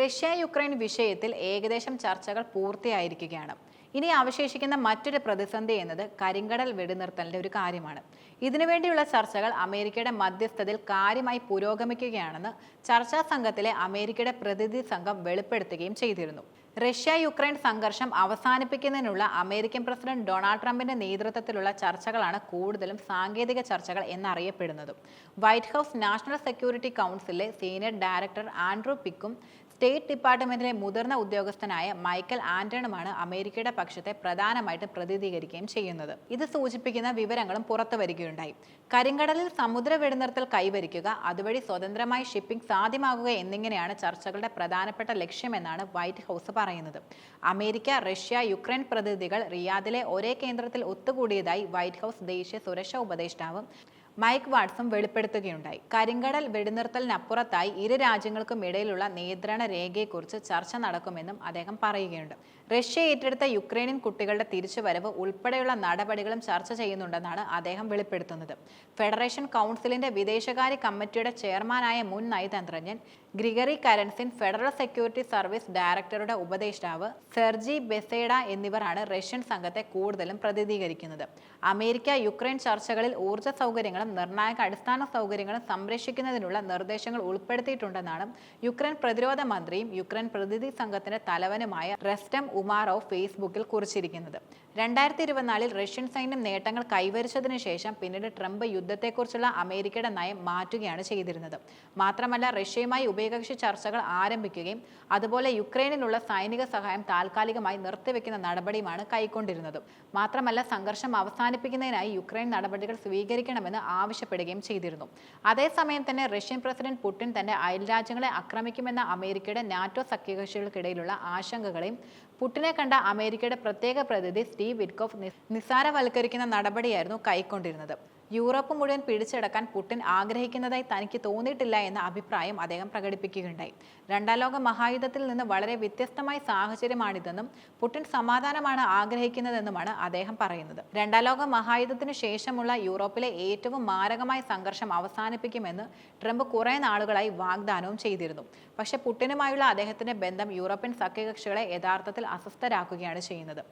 Russia Ukraine വിഷയത്തിൽ ഏകദേശം ചർച്ചകൾ പൂർത്തിയായിരിക്കുകയാണ്. ഇനി അവശേഷിക്കുന്ന മറ്റൊരു പ്രതിസന്ധി എന്നത് കരിങ്കടൽ വെടിനിർത്തലിന്റെ ഒരു കാര്യമാണ്. ഇതിനുവേണ്ടിയുള്ള ചർച്ചകൾ അമേരിക്കയുടെ മധ്യസ്ഥതയിൽ കാര്യമായി പുരോഗമിക്കുകയാണെന്ന് ചർച്ചാ സംഘത്തിലെ അമേരിക്കയുടെ പ്രതിനിധി സംഘം വെളിപ്പെടുത്തുകയും ചെയ്തിരുന്നു. റഷ്യ യുക്രൈൻ സംഘർഷം അവസാനിപ്പിക്കുന്നതിനുള്ള അമേരിക്കൻ പ്രസിഡന്റ് ഡൊണാൾഡ് ട്രംപിന്റെ നേതൃത്വത്തിലുള്ള ചർച്ചകളാണ് കൂടുതലും സാങ്കേതിക ചർച്ചകൾ എന്നറിയപ്പെടുന്നത്. വൈറ്റ് ഹൗസ് നാഷണൽ സെക്യൂരിറ്റി കൗൺസിലിലെ സീനിയർ ഡയറക്ടർ ആൻഡ്രൂ പിക്കും സ്റ്റേറ്റ് ഡിപ്പാർട്ട്മെന്റിലെ മുതിർന്ന ഉദ്യോഗസ്ഥനായ മൈക്കൽ ആന്റണുമാണ് അമേരിക്കയുടെ പക്ഷത്തെ പ്രധാനമായിട്ട് പ്രതിനിധീകരിക്കുകയും ചെയ്യുന്നത്. ഇത് സൂചിപ്പിക്കുന്ന വിവരങ്ങളും പുറത്തു വരികയുണ്ടായി. കരിങ്കടലിൽ സമുദ്ര വെടിനിർത്തൽ കൈവരിക്കുക അതുവഴി സ്വതന്ത്രമായി ഷിപ്പിംഗ് സാധ്യമാകുക എന്നിങ്ങനെയാണ് ചർച്ചകളുടെ പ്രധാനപ്പെട്ട ലക്ഷ്യമെന്നാണ് വൈറ്റ് ഹൗസ് പറയുന്നത്. അമേരിക്ക റഷ്യ യുക്രൈൻ പ്രതിനിധികൾ റിയാദിലെ ഒരേ കേന്ദ്രത്തിൽ ഒത്തുകൂടിയതായി വൈറ്റ് ഹൗസ് ദേശീയ സുരക്ഷാ ഉപദേഷ്ടാവ് മൈക്ക് വാട്സും വെളിപ്പെടുത്തുകയുണ്ടായി. കരിങ്കടൽ വെടിനിർത്തലിനപ്പുറത്തായി ഇരു രാജ്യങ്ങൾക്കും ഇടയിലുള്ള നിയന്ത്രണ രേഖയെക്കുറിച്ച് ചർച്ച നടക്കുമെന്നും അദ്ദേഹം പറയുകയുണ്ട്. റഷ്യ ഏറ്റെടുത്ത യുക്രൈനിയൻ കുട്ടികളുടെ തിരിച്ചുവരവ് ഉൾപ്പെടെയുള്ള നടപടികളും ചർച്ച ചെയ്യുന്നുണ്ടെന്നാണ് അദ്ദേഹം വെളിപ്പെടുത്തുന്നത്. ഫെഡറേഷൻ കൗൺസിലിന്റെ വിദേശകാര്യ കമ്മിറ്റിയുടെ ചെയർമാനായ മുൻ നയതന്ത്രജ്ഞൻ Gregory Karasin Federal Security Service ഡയറക്ടറുടെ ഉപദേഷ്ടാവ് സെർജി ബെസേഡ എന്നിവരാണ് റഷ്യൻ സംഘത്തെ കൂടുതലും പ്രതിനിധീകരിക്കുന്നത്. അമേരിക്ക യുക്രൈൻ ചർച്ചകളിൽ ഊർജ സൗകര്യങ്ങളും നിർണായക അടിസ്ഥാന സൗകര്യങ്ങളും സംരക്ഷിക്കുന്നതിനുള്ള നിർദ്ദേശങ്ങൾ ഉൾപ്പെടുത്തിയിട്ടുണ്ടെന്നാണ് യുക്രൈൻ പ്രതിരോധ മന്ത്രിയും യുക്രൈൻ പ്രതിനിധി സംഘത്തിന്റെ തലവനുമായ റെസ്റ്റം ഉമാറോവ് ഫേസ്ബുക്കിൽ കുറിച്ചിരിക്കുന്നത്. രണ്ടായിരത്തി ഇരുപത്തിനാലിൽ റഷ്യൻ സൈന്യം നേട്ടങ്ങൾ കൈവരിച്ചതിനു ശേഷം പിന്നീട് ട്രംപ് യുദ്ധത്തെക്കുറിച്ചുള്ള അമേരിക്കയുടെ നയം മാറ്റുകയാണ് ചെയ്തിരുന്നത്. മാത്രമല്ല റഷ്യയുമായി ഉഭയകക്ഷി ചർച്ചകൾ ആരംഭിക്കുകയും അതുപോലെ യുക്രൈനിലുള്ള സൈനിക സഹായം താൽക്കാലികമായി നിർത്തിവെക്കുന്ന നടപടിയുമാണ് കൈക്കൊണ്ടിരുന്നത്. മാത്രമല്ല സംഘർഷം അവസാനിപ്പിക്കുന്നതിനായി യുക്രൈൻ നടപടികൾ സ്വീകരിക്കണമെന്ന് ആവശ്യപ്പെടുകയും ചെയ്തിരുന്നു. അതേസമയം തന്നെ റഷ്യൻ പ്രസിഡന്റ് പുടിൻ തന്റെ അയൽരാജ്യങ്ങളെ ആക്രമിക്കുമെന്ന അമേരിക്കയുടെ നാറ്റോ സഖ്യകക്ഷികൾക്കിടയിലുള്ള ആശങ്കകളെയും പുടിനെ കണ്ട അമേരിക്കയുടെ പ്രത്യേക പ്രതിനിധി സ്റ്റീവ് വിറ്റ്കോഫ് നിസ്സാരവൽക്കരിക്കുന്ന നടപടിയായിരുന്നു കൈക്കൊണ്ടിരുന്നത്. യൂറോപ്പ് മുഴുവൻ പിടിച്ചെടുക്കാൻ പുടിൻ ആഗ്രഹിക്കുന്നതായി തനിക്ക് തോന്നിയിട്ടില്ല എന്ന അഭിപ്രായം അദ്ദേഹം പ്രകടിപ്പിക്കുകയുണ്ടായി. രണ്ടാം ലോക മഹായുദ്ധത്തിൽ നിന്ന് വളരെ വ്യത്യസ്തമായ സാഹചര്യമാണിതെന്നും പുടിൻ സമാധാനമാണ് ആഗ്രഹിക്കുന്നതെന്നുമാണ് അദ്ദേഹം പറയുന്നത്. രണ്ടാം ലോക മഹായുദ്ധത്തിന് ശേഷമുള്ള യൂറോപ്പിലെ ഏറ്റവും മാരകമായ സംഘർഷം അവസാനിപ്പിക്കുമെന്ന് ട്രംപ് കുറെ നാളുകളായി വാഗ്ദാനവും ചെയ്തിരുന്നു. പക്ഷേ പുടിനുമായുള്ള അദ്ദേഹത്തിന്റെ ബന്ധം യൂറോപ്യൻ സഖ്യകക്ഷികളെ യഥാർത്ഥത്തിൽ അസ്വസ്ഥരാക്കുകയാണ് ചെയ്യുന്നത്.